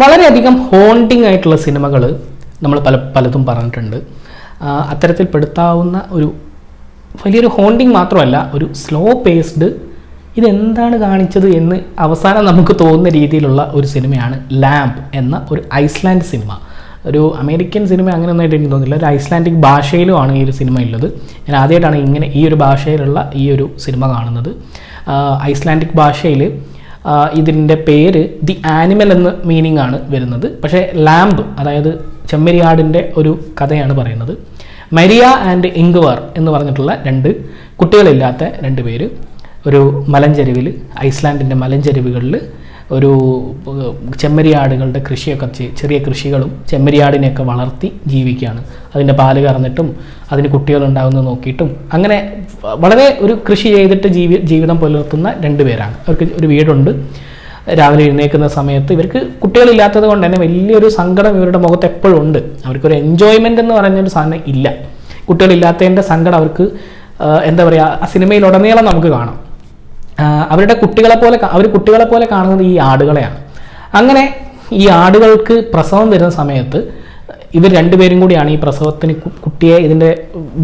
വളരെയധികം ഹോണ്ടിങ് ആയിട്ടുള്ള സിനിമകൾ നമ്മൾ പല പലതും പറഞ്ഞിട്ടുണ്ട്. അത്തരത്തിൽ പെടുത്താവുന്ന ഒരു വലിയൊരു ഹോണ്ടിങ് മാത്രമല്ല ഒരു സ്ലോ പേസ്ഡ് ഇതെന്താണ് കാണിച്ചത് എന്ന് അവസാനം നമുക്ക് തോന്നുന്ന രീതിയിലുള്ള ഒരു സിനിമയാണ് ലാമ്പ് എന്ന ഒരു ഐസ്ലാൻഡ് സിനിമ. ഒരു അമേരിക്കൻ സിനിമ അങ്ങനെ ഒന്നായിട്ട് എനിക്ക് തോന്നുന്നില്ല. ഒരു ഐസ്ലാൻഡിക് ഭാഷയിലുമാണ് ഈ ഒരു സിനിമ ഉള്ളത്. ഞാൻ ആദ്യമായിട്ടാണ് ഇങ്ങനെ ഈ ഒരു ഭാഷയിലുള്ള ഈ ഒരു സിനിമ കാണുന്നത്. ഐസ്ലാൻഡിക് ഭാഷയിൽ ഇതിന്റെ പേര് ദി ആനിമൽ എന്ന മീനിങ് ആണ് വരുന്നത്. പക്ഷേ ലാമ്പ് അതായത് ചെമ്മരിയാടിന്റെ ഒരു കഥയാണ് പറയുന്നത്. മരിയ ആൻഡ് ഇങ്ക്വാർ എന്ന് പറഞ്ഞിട്ടുള്ള രണ്ട് കുട്ടികളില്ലാത്ത രണ്ട് പേര്. ഒരു മലഞ്ചെരുവിൽ ഐസ്ലാൻഡിന്റെ മലഞ്ചെരുവുകളിൽ ഒരു ചെമ്മരിയാടുകളുടെ കൃഷിയൊക്കെ ചെറിയ കൃഷികളും ചെമ്മരിയാടിനെയൊക്കെ വളർത്തി ജീവിക്കുകയാണ്. അതിന്റെ പാൽ കറന്നിട്ടും അതിന് കുട്ടികളുണ്ടാകുന്നത് നോക്കിയിട്ടും അങ്ങനെ വളരെ ഒരു കൃഷി ചെയ്തിട്ട് ജീവി ജീവിതം പുലർത്തുന്ന രണ്ട് പേരാണ്. അവർക്ക് ഒരു വീടുണ്ട്. രാവിലെ എഴുന്നേൽക്കുന്ന സമയത്ത് ഇവർക്ക് കുട്ടികളില്ലാത്തത് കൊണ്ട് തന്നെ വലിയൊരു സങ്കടം ഇവരുടെ മുഖത്ത് എപ്പോഴും ഉണ്ട്. അവർക്കൊരു എൻജോയ്മെന്റ് എന്ന് പറഞ്ഞൊരു സാധനം ഇല്ല. കുട്ടികളില്ലാത്തതിന്റെ സങ്കടം അവർക്ക് എന്താ പറയുക ആ സിനിമയിലുടനീളം നമുക്ക് കാണാം. അവരുടെ കുട്ടികളെ പോലെ അവർ കുട്ടികളെ പോലെ കാണുന്നത് ഈ ആടുകളെയാണ്. അങ്ങനെ ഈ ആടുകൾക്ക് പ്രസവം വരുന്ന സമയത്ത് ഇവർ രണ്ടുപേരും കൂടിയാണ് ഈ പ്രസവത്തിന് കുട്ടിയെ ഇതിന്റെ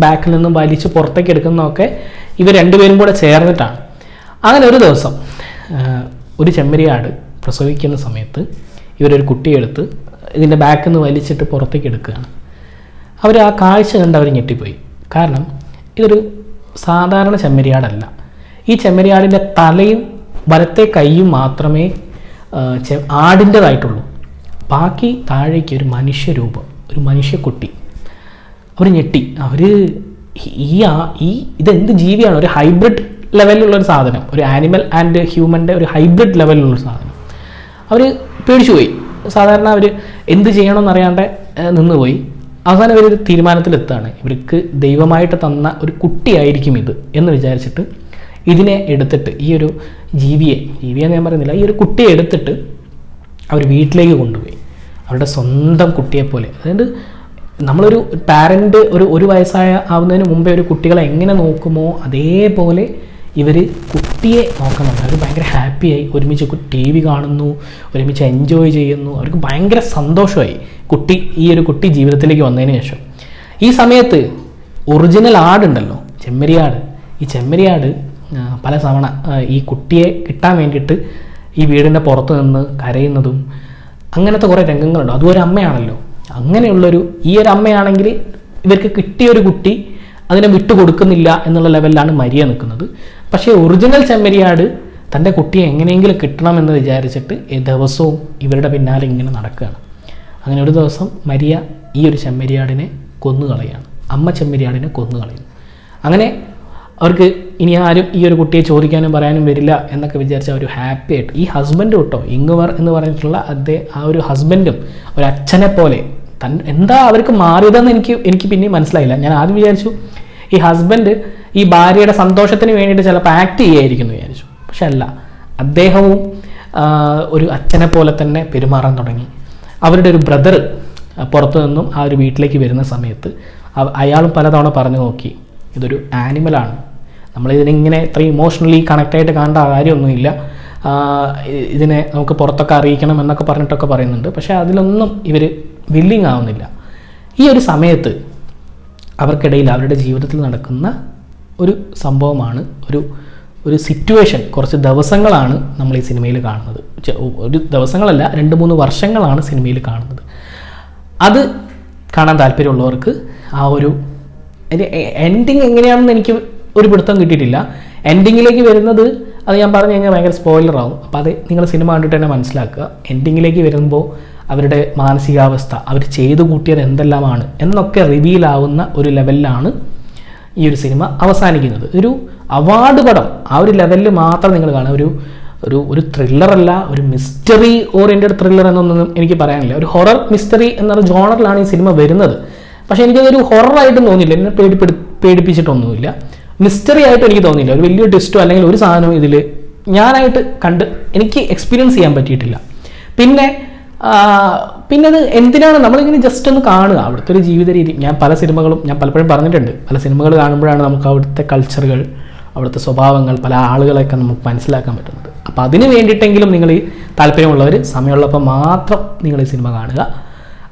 ബാക്കിൽ നിന്നും വലിച്ച് പുറത്തേക്ക് എടുക്കുന്നതൊക്കെ ഇവർ രണ്ടുപേരും കൂടെ ചേർന്നിട്ടാണ്. അങ്ങനെ ഒരു ദിവസം ഒരു ചെമ്മരിയാട് പ്രസവിക്കുന്ന സമയത്ത് ഇവരൊരു കുട്ടിയെടുത്ത് ഇതിന്റെ ബാക്കിൽ നിന്ന് വലിച്ചിട്ട് പുറത്തേക്ക് എടുക്കുകയാണ്. അവർ ആ കാഴ്ച കണ്ട് അവർ ഞെട്ടിപ്പോയി. കാരണം ഇതൊരു സാധാരണ ചെമ്മരിയാടല്ല. ഈ ചെമ്മരിയാടിന്റെ തലയും വലത്തെ കൈയും മാത്രമേ ആടിന്റെതായിട്ടുള്ളൂ ബാക്കി താഴേക്ക് ഒരു മനുഷ്യരൂപം ഒരു മനുഷ്യക്കുട്ടി അവർ ഞെട്ടി. അവർ ഈ ആ- ഈ ഇതെന്ത് ജീവിയാണ്? ഒരു ഹൈബ്രിഡ് ലെവലിലുള്ള ഒരു സാധനം. ഒരു ആനിമൽ ആൻഡ് ഹ്യൂമന്റെ ഒരു ഹൈബ്രിഡ് ലെവലിലുള്ള സാധനം. അവർ പേടിച്ചു പോയി സാധാരണ അവർ എന്ത് ചെയ്യണമെന്നറിയാണ്ട് നിന്നുപോയി. അവസാനം ഇവരൊരു തീരുമാനത്തിലെത്താണ് ഇവർക്ക് ദൈവമായിട്ട് തന്ന ഒരു കുട്ടിയായിരിക്കും ഇത് എന്ന് വിചാരിച്ചിട്ട് ഇതിനെ എടുത്തിട്ട് ഈ ഒരു ജീവിയെ ജീവിയെ ഞാൻ പറയുന്നില്ല ഈ ഒരു കുട്ടിയെ എടുത്തിട്ട് അവർ വീട്ടിലേക്ക് കൊണ്ടുപോയി. അവരുടെ സ്വന്തം കുട്ടിയെപ്പോലെ അതായത് നമ്മളൊരു പാരന്റ് ഒരു ഒരു വയസ്സായ ആവുന്നതിന് മുമ്പേ ഒരു കുട്ടികളെ എങ്ങനെ നോക്കുമോ അതേപോലെ ഇവർ കുട്ടിയെ നോക്കുന്നുണ്ട് അവർ ഭയങ്കര ഹാപ്പിയായി ഒരുമിച്ച് ടി വി കാണുന്നു ഒരുമിച്ച് എൻജോയ് ചെയ്യുന്നു. അവർക്ക് ഭയങ്കര സന്തോഷമായി കുട്ടി ഈ ഒരു കുട്ടി ജീവിതത്തിലേക്ക് വന്നതിന് ശേഷം. ഈ സമയത്ത് ഒറിജിനൽ ആടുണ്ടല്ലോ ചെമ്മരിയാട്. ഈ ചെമ്മരിയാട് പല തവണ ഈ കുട്ടിയെ കിട്ടാൻ വേണ്ടിയിട്ട് ഈ വീടിന്റെ പുറത്ത് നിന്ന് കരയുന്നതും അങ്ങനത്തെ കുറേ രംഗങ്ങളുണ്ട്. അതും ഒരു അമ്മയാണല്ലോ. അങ്ങനെയുള്ളൊരു ഈ ഒരു അമ്മയാണെങ്കിൽ ഇവർക്ക് കിട്ടിയ ഒരു കുട്ടി അതിനെ വിട്ടു കൊടുക്കുന്നില്ല എന്നുള്ള ലെവലിലാണ് മരിയ നിൽക്കുന്നത്. പക്ഷേ ഒറിജിനൽ ചെമ്മരിയാട് തന്റെ കുട്ടിയെ എങ്ങനെയെങ്കിലും കിട്ടണമെന്ന് വിചാരിച്ചിട്ട് ദിവസവും ഇവരുടെ പിന്നാലെ ഇങ്ങനെ നടക്കുകയാണ്. അങ്ങനെ ഒരു ദിവസം മരിയ ഈ ഒരു ചെമ്മരിയാടിനെ കൊന്നുകളയാണ്. അമ്മ ചെമ്മരിയാടിനെ കൊന്നുകളയുന്നു. അങ്ങനെ അവർക്ക് ഇനി ആരും ഈ ഒരു കുട്ടിയെ ചോദിക്കാനും പറയാനും വരില്ല എന്നൊക്കെ വിചാരിച്ച ഒരു ഹാപ്പി ആയിട്ട്. ഈ ഹസ്ബൻഡ് കേട്ടോ ഇങ്ങുവർ എന്ന് പറഞ്ഞിട്ടുള്ള അദ്ദേഹം ആ ഒരു ഹസ്ബൻഡും ഒരു അച്ഛനെ പോലെ തൻ എന്താ അവർക്ക് മാറിയതെന്ന് എനിക്ക് എനിക്ക് പിന്നെ മനസ്സിലായില്ല. ഞാൻ ആദ്യം വിചാരിച്ചു ഈ ഹസ്ബൻഡ് ഈ ഭാര്യയുടെ സന്തോഷത്തിന് വേണ്ടിയിട്ട് ചിലപ്പോൾ ആക്ട് ചെയ്യായിരിക്കും എന്ന് വിചാരിച്ചു. പക്ഷെ അല്ല അദ്ദേഹവും ഒരു അച്ഛനെ പോലെ തന്നെ പെരുമാറാൻ തുടങ്ങി. അവരുടെ ഒരു ബ്രദർ പുറത്തു നിന്നും ആ ഒരു വീട്ടിലേക്ക് വരുന്ന സമയത്ത് അയാളും പലതവണ പറഞ്ഞു നോക്കി ഇതൊരു ആനിമലാണ് നമ്മളിതിനിങ്ങനെ ഇത്ര ഇമോഷണലി കണക്റ്റായിട്ട് കാണേണ്ട കാര്യമൊന്നുമില്ല. ഇതിനെ നമുക്ക് പുറത്തൊക്കെ അറിയിക്കണം എന്നൊക്കെ പറഞ്ഞിട്ടൊക്കെ പറയുന്നുണ്ട്. പക്ഷേ അതിലൊന്നും ഇവർ വില്ലിങ് ആവുന്നില്ല. ഈ ഒരു സമയത്ത് അവർക്കിടയിൽ അവരുടെ ജീവിതത്തിൽ നടക്കുന്ന ഒരു സംഭവമാണ് ഒരു ഒരു സിറ്റുവേഷൻ കുറച്ച് ദിവസങ്ങളാണ് നമ്മൾ ഈ സിനിമയിൽ കാണുന്നത്. ഒരു ദിവസങ്ങളല്ല രണ്ട് മൂന്ന് വർഷങ്ങളാണ് സിനിമയിൽ കാണുന്നത്. അത് കാണാൻ താല്പര്യമുള്ളവർക്ക് ആ ഒരു എൻഡിങ് എങ്ങനെയാണെന്ന് എനിക്ക് ഒരു പിടുത്തം കിട്ടിയിട്ടില്ല. എൻഡിങ്ങിലേക്ക് വരുന്നത് അത് ഞാൻ പറഞ്ഞു കഴിഞ്ഞാൽ ഭയങ്കര സ്പോയിലർ ആവും. അപ്പോൾ അത് നിങ്ങൾ സിനിമ കണ്ടിട്ട് തന്നെ മനസ്സിലാക്കുക. എൻഡിങ്ങിലേക്ക് വരുമ്പോൾ അവരുടെ മാനസികാവസ്ഥ അവർ ചെയ്തു കൂട്ടിയത് എന്തെല്ലാമാണ് എന്നൊക്കെ റിവീൽ ആവുന്ന ഒരു ലെവലിലാണ് ഈ ഒരു സിനിമ അവസാനിക്കുന്നത്. ഒരു അവാർഡ് പടം ആ ഒരു ലെവലിൽ മാത്രം നിങ്ങൾ കാണുക. ഒരു ഒരു ഒരു ത്രില്ലറല്ല ഒരു മിസ്റ്ററി ഓറിയന്റഡ് ത്രില്ലർ എന്നൊന്നും എനിക്ക് പറയാനില്ല. ഒരു ഹൊറർ മിസ്റ്ററി എന്നൊരു ജോണറിലാണ് ഈ സിനിമ വരുന്നത്. പക്ഷേ എനിക്കതൊരു ഹൊററായിട്ടും തോന്നിയില്ല. എന്നെ പേടിപ്പെടു പേടിപ്പിച്ചിട്ടൊന്നുമില്ല. മിസ്റ്ററി ആയിട്ട് എനിക്ക് തോന്നിയില്ല. ഒരു വലിയ ടെസ്റ്റോ അല്ലെങ്കിൽ ഒരു സാധനവും ഇതിൽ ഞാനായിട്ട് കണ്ട് എനിക്ക് എക്സ്പീരിയൻസ് ചെയ്യാൻ പറ്റിയിട്ടില്ല. പിന്നെ പിന്നെ അത് എന്തിനാണ് നമ്മളിങ്ങനെ ജസ്റ്റ് ഒന്ന് കാണുക? അവിടുത്തെ ഒരു ജീവിത രീതി. ഞാൻ പല സിനിമകളും ഞാൻ പലപ്പോഴും പറഞ്ഞിട്ടുണ്ട്. പല സിനിമകൾ കാണുമ്പോഴാണ് നമുക്ക് അവിടുത്തെ കൾച്ചറുകൾ അവിടുത്തെ സ്വഭാവങ്ങൾ പല ആളുകളെയൊക്കെ നമുക്ക് മനസ്സിലാക്കാൻ പറ്റുന്നത്. അപ്പോൾ അതിന് വേണ്ടിയിട്ടെങ്കിലും നിങ്ങൾ ഈ താല്പര്യമുള്ളവർ സമയമുള്ളപ്പോൾ മാത്രം നിങ്ങൾ ഈ സിനിമ കാണുക.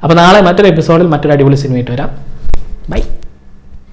അപ്പോൾ നാളെ മറ്റൊരു എപ്പിസോഡിൽ മറ്റൊരു അടിപൊളി സിനിമയായിട്ട് വരാം. ബൈ